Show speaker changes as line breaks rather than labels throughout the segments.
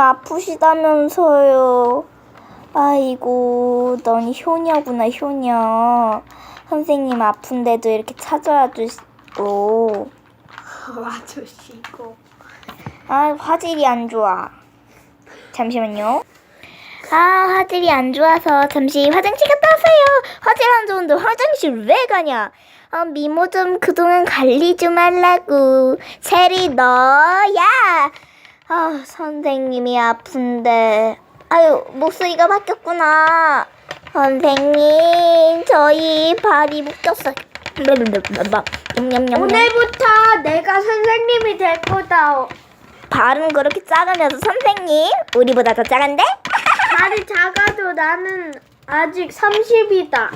아프시다면서요. 아이고, 넌 효녀구나, 효녀. 선생님 아픈데도 이렇게 찾아와 주시고.
와주시고.
아, 화질이 안 좋아. 잠시만요. 아, 화질이 안 좋아서 잠시 화장실 갔다 왔어요. 화질 안 좋은데 화장실 왜 가냐? 아, 미모 좀 그동안 관리 좀 하려고. 세리 너야. 아, 선생님이 아픈데. 아유, 목소리가 바뀌었구나. 선생님, 저희 발이 묶였어요.
오늘부터 내가 선생님이 될 거다.
발은 그렇게 작으면서 선생님 우리보다 더 작은데?
발이 작아도 나는 아직 30이다.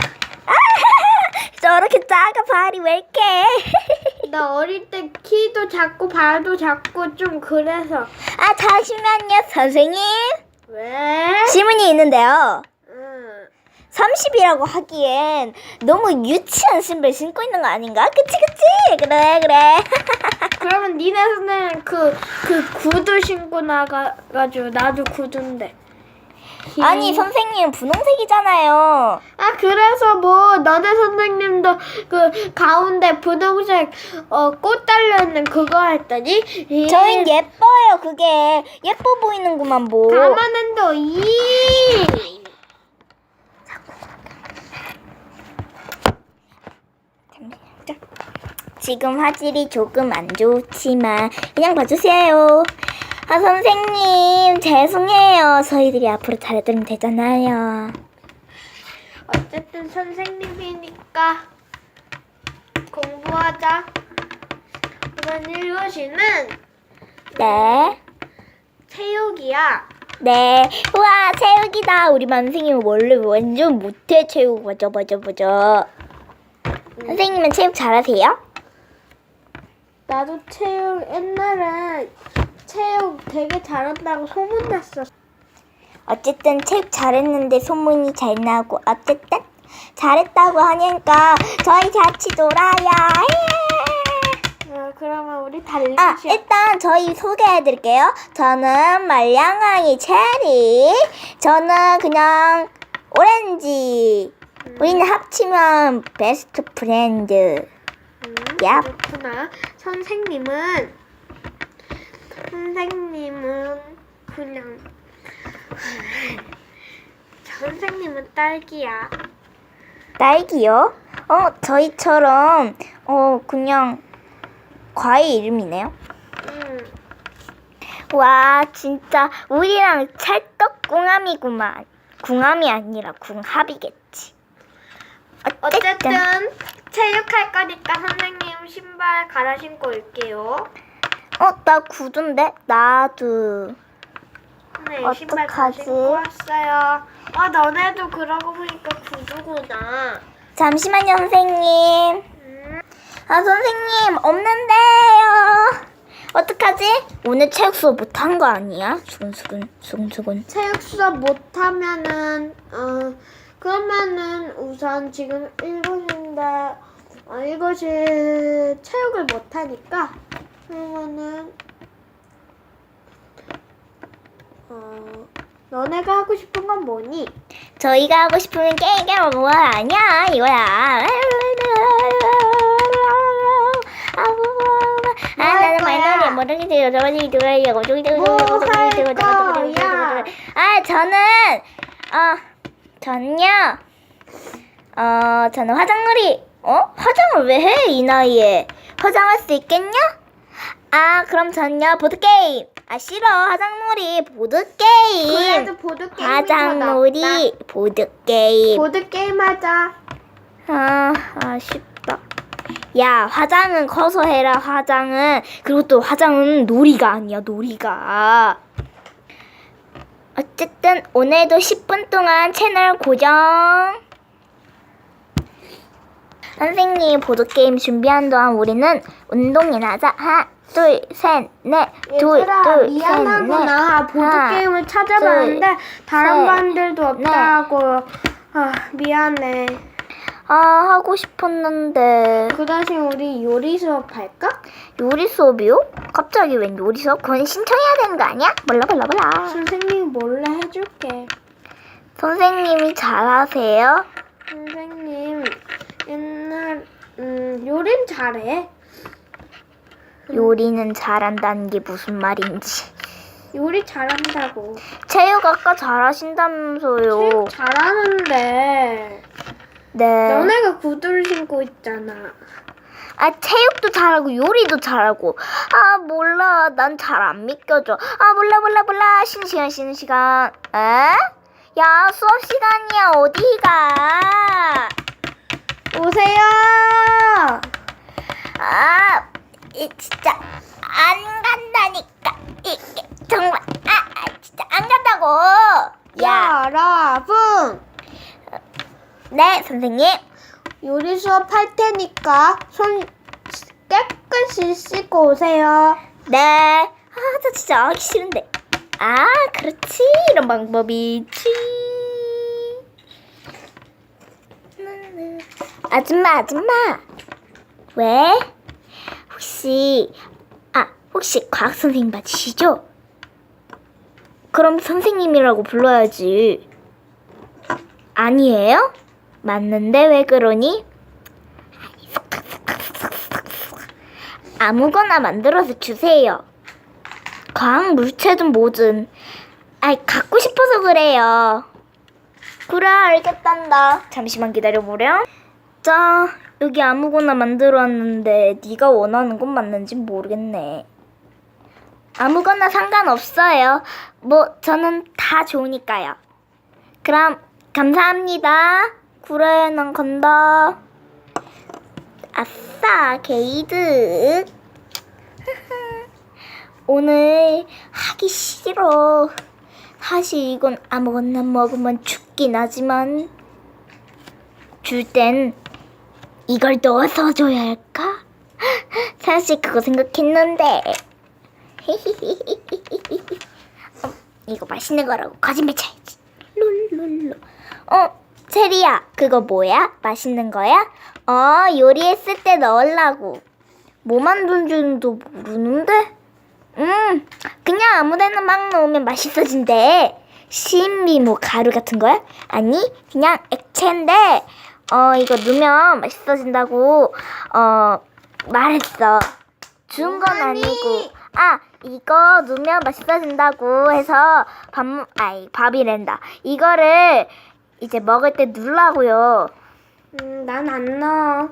저렇게 작아 발이 왜 이렇게?
나 어릴 때 키도 작고 발도 작고 좀 그래서.
아 잠시만요 선생님
왜?
질문이 있는데요.
응.
30이라고 하기엔 너무 유치한 신발 신고 있는 거 아닌가? 그치 그치 그래 그래
그러면 니네는 그, 그 구두 신고 나가가지고 나도 구두인데.
아니 선생님 분홍색이잖아요
아 그래서 뭐 너네 선생님도 그 가운데 분홍색 어, 꽃 달려 있는 그거 했더니 이
저흰 예뻐요 그게 예뻐 보이는구만 뭐
가만한도 이.
지금 화질이 조금 안 좋지만 그냥 봐주세요. 아 선생님 죄송해요. 저희들이 앞으로 잘해드리면 되잖아요.
어쨌든 선생님이니까 공부하자. 우선 1교시는
네.
체육이야.
네. 우와 체육이다. 우리 선생님 원래 완전 못해 체육. 맞아 맞아 맞아. 선생님은 체육 잘하세요?
나도 체육 옛날에 체육 되게 잘한다고 소문났어.
어쨌든 체육 잘했는데 소문이 잘 나고 어쨌든 잘했다고 하니까 저희 같이 놀아요. 예.
어, 그러면 우리 달리기
아. 일단 저희 소개해드릴게요. 저는 말량아이 체리. 저는 그냥 오렌지. 우리는 합치면 베스트 프렌드.
음,
얍.
그렇구나. 선생님은 선생님은 그냥 선생님은 딸기야.
딸기요? 어, 저희처럼 어 그냥 과일 이름이네요.
음,
와, 진짜 우리랑 찰떡 궁합이구만. 궁합이 아니라 궁합이겠지.
어쨌든 체육할 거니까 선생님 신발 갈아 신고 올게요.
어, 나 구두인데? 나도.
네, 신발 갈아
어떡하지?
신고 왔어요. 아, 너네도 그러고 보니까 구두구나.
잠시만요, 선생님.
음,
아, 선생님, 없는데요. 어떡하지? 오늘 체육 수업 못한 거 아니야? 수근수근, 수근수근.
체육 수업 못하면은 어 그러면은 우선 지금 1교시인데 어, 1교시 체육을 못하니까 그러면은 어 너네가 하고 싶은 건 뭐니?
저희가 하고 싶으면 게임이 뭐 아니야, 이거야. 아, 나는
거야?
말놀이 모르겠어요. 저번에
뭐할
저기 저기 저기 저기
거야?
저기 아, 저는 어, 저는요. 어, 저는 화장놀이. 어? 화장을 왜 해? 이 나이에. 화장할 수 있겠냐? 아, 그럼 저는요. 보드 게임. 아, 싫어. 화장놀이 보드 게임.
그래도 보드 게임이 더
화장놀이 보드 게임.
보드 게임 하자.
아, 아쉽다. 야, 화장은 커서 해라, 화장은. 그리고 또 화장은 놀이가 아니야, 놀이가. 어쨌든 오늘도 10분 동안 채널 고정. 선생님 보드게임 준비한 동안 우리는 운동이나 하자. 둘, 셋, 넷, 둘, 둘, 셋,
미안하구나
넷.
보드
하나,
게임을 찾아봤는데
둘,
다른
셋,
반들도 없다고 아 미안해
아, 하고 싶었는데.
그 대신 우리 요리 수업 할까?
요리 수업이요? 갑자기 웬 요리 수업? 그건 신청해야 되는 거 아니야? 몰라, 몰라, 몰라.
선생님 몰래 해줄게.
선생님이 잘하세요?
선생님 옛날 음 요린 잘해.
요리는 잘한다는 게 무슨 말인지.
요리 잘한다고.
체육 아까 잘하신다면서요.
체육 잘하는데
네.
너네가 구두를 신고 있잖아.
아, 체육도 잘하고 요리도 잘하고. 아, 몰라. 난 잘 안 믿겨져. 아, 몰라, 몰라, 몰라. 쉬는 시간, 쉬는 시간. 에? 야, 수업 시간이야. 어디 가?
오세요.
아, 이 진짜 안 간다니까. 이, 이, 정말 아, 아, 진짜 안 간다고. 야,
여러분
네 선생님.
요리 수업 할 테니까 손 깨끗이 씻고 오세요.
네. 아, 저 진짜 하기 싫은데. 아, 그렇지. 이런 방법이 있지. 아줌마, 아줌마. 왜? 혹시 아, 혹시 과학 선생님 맞으시죠? 그럼 선생님이라고 불러야지. 아니에요? 맞는데 왜 그러니? 아무거나 만들어서 주세요. 과학 물체든 뭐든. 아이, 갖고 싶어서 그래요. 그래, 알겠단다. 잠시만 기다려보렴. 자, 여기 아무거나 만들어 왔는데 네가 원하는 건 맞는지 모르겠네. 아무거나 상관없어요. 뭐 저는 다 좋으니까요. 그럼 감사합니다. 그래, 난 간다. 아싸, 게이드. 오늘 하기 싫어. 사실 이건 아무거나 먹으면 죽긴 하지만 줄 땐 이걸 넣어서 줘야 할까? 사실 그거 생각했는데 어, 이거 맛있는 거라고 거짓말 쳐야지 룰룰루 어 체리야 그거 뭐야? 맛있는 거야? 어 요리했을 때 넣으려고 뭐 만든지도 모르는데 음, 그냥 아무데나 막 넣으면 맛있어진대. 신비 뭐 가루 같은 거야? 아니, 그냥 액체인데, 어, 이거 넣으면 맛있어진다고, 어, 말했어. 준 건! 아니고. 아, 이거 넣으면 맛있어진다고 해서 밥, 아이, 밥이랜다. 이거를 이제 먹을 때 넣으라고요.
음, 난 안 넣어.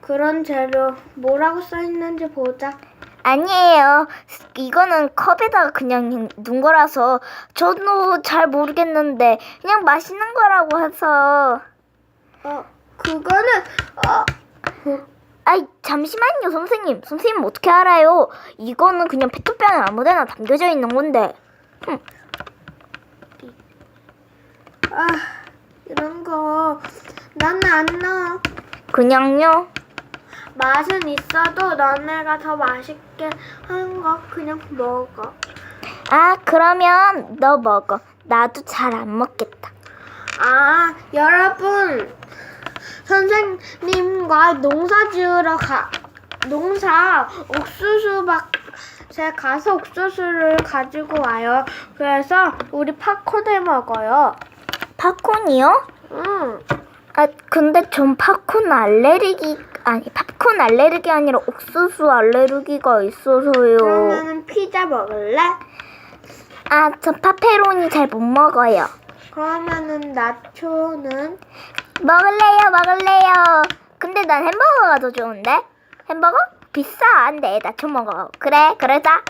그런 재료 뭐라고 써 있는지 보자.
아니에요. 이거는 컵에다가 그냥 넣은 거라서 저도 잘 모르겠는데 그냥 맛있는 거라고 해서
어, 그거는 어, 그,
아이 잠시만요 선생님. 선생님 어떻게 알아요? 이거는 그냥 페트병에 아무데나 담겨져 있는 건데.
아, 이런 거. 나는 안 넣어.
그냥요?
맛은 있어도 너네가 더 맛있게 하는 거 그냥 먹어.
아 그러면 너 먹어. 나도 잘 안 먹겠다.
아, 여러분. 선생님과 농사 지으러 가, 농사 옥수수 밭에 가서 옥수수를 가지고 와요. 그래서 우리 팝콘 해 먹어요.
팝콘이요?
응.
아 근데 전 팝콘 알레르기 아니 팝콘 알레르기 아니라 옥수수 알레르기가 있어서요
그러면은 피자 먹을래?
아 저 파페로니 잘 못 먹어요
그러면은 나초는
먹을래요, 먹을래요. 근데 난 햄버거가 더 좋은데? 햄버거? 비싼데, 나초 먹어. 그래, 그러자.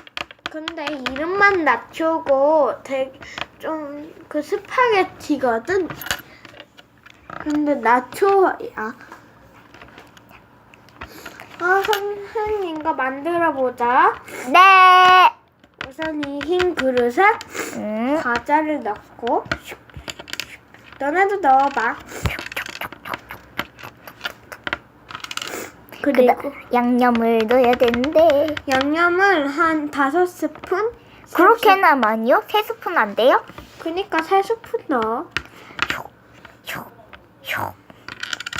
근데 이름만 나초고 되게 좀 그 스파게티거든. 근데 나초야. 아 선생님과 만들어 보자.
네.
우선 이 흰 그릇에
음,
과자를 넣고. 너네도 넣어봐. 그리고
양념을 넣어야 되는데.
양념을 한 다섯 스푼.
그렇게나 많이요? 세 스푼 안 돼요?
그니까 세 스푼 넣어.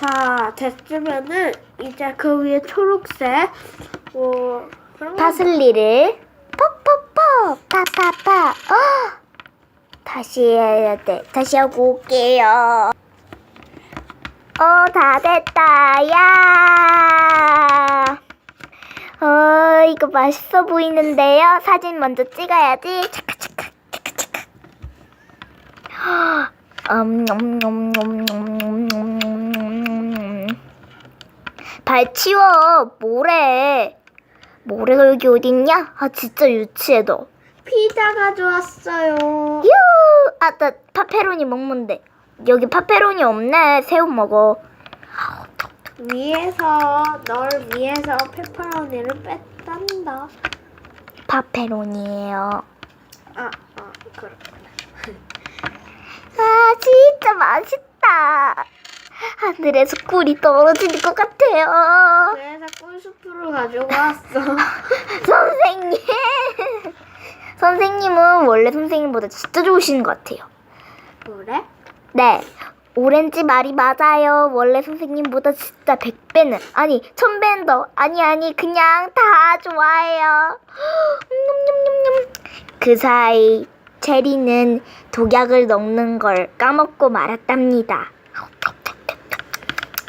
다 됐으면은 이제 그 위에 초록색 뭐 그런 거
파슬리를 퍽퍽퍽 파파파 어! 다시 해야 돼 다시 하고 올게요 어 다 됐다 야 어, 이거 맛있어 보이는데요 사진 먼저 찍어야지 차카 차카 차카 차카 음, 음, 음, 음, 음, 음, 음. 발 치워 뭐래 모래가 여기 어딨냐? 아 진짜 유치해 너.
피자 가져왔어요.
유! 아, 나 파페로니 먹는데. 여기 파페로니 없네. 새우 먹어.
위에서 널 위해서 페퍼로니를 뺐단다.
파페로니예요.
아, 아, 그렇구나.
아, 진짜 맛있다. 하늘에서 꿀이 떨어지는 것 같아요.
그래서 꿀수프를 가지고 왔어.
선생님. 선생님은 원래 선생님보다 진짜 좋으신 것 같아요.
그래?
네. 오렌지 말이 맞아요. 원래 선생님보다 진짜 100배는 아니 1000배는 더 아니 아니 그냥 다 좋아해요. 냠냠냠냠. 그 사이 체리는 독약을 넣는 걸 까먹고 말았답니다.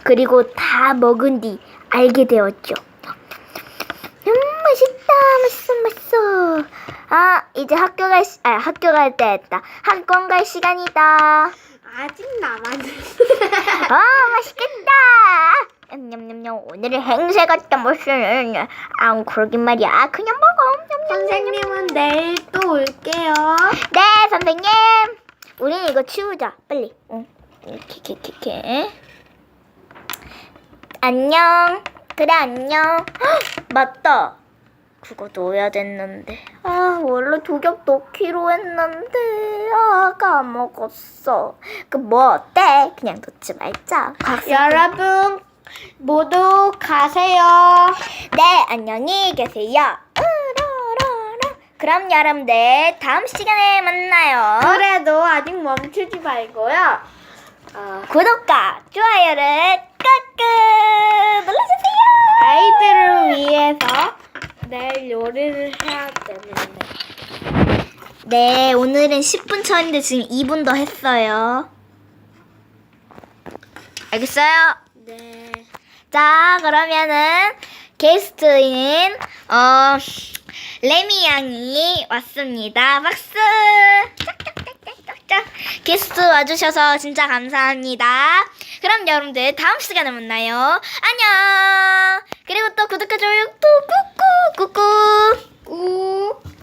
그리고 다 먹은 뒤 알게 되었죠. 음 맛있다 맛있어 맛있어. 아 이제 학교 갈 시, 아 학교 갈 때였다. 학원 갈 시간이다.
아직 남았는데.
아 맛있겠다. 냠냠냠냠. 오늘은 행세 같다 무슨. 아 그러긴 말이야. 그냥 먹어. 냠냠.
선생님은 내일 또 올게요.
네 선생님. 우리는 이거 치우자. 빨리. 응. 이렇게 이렇게 이렇게 안녕. 그래 안녕. 헉, 맞다 그거 넣어야 됐는데 아 원래 독약 넣기로 했는데 아 까먹었어 그 뭐 어때 그냥 넣지 말자
여러분 모두 가세요.
네, 안녕히 계세요. 으라라라. 그럼 여러분들 다음 시간에 만나요.
그래도 아직 멈추지 말고요. 어,
구독과 좋아요를 꾹꾹 눌러주세요.
아이들을 위해서 내일 요리를 해야 되는데.
네, 오늘은 10분 차인데 지금 2분 더 했어요. 알겠어요?
네.
자, 그러면은 게스트인 어 레미 양이 왔습니다. 박수. 짝짝짝짝짝. 게스트 와주셔서 진짜 감사합니다. 그럼 여러분들 다음 시간에 만나요. 안녕. 그리고 또 구독과 좋아요 또 꾹꾹 꾹꾹.
꾹.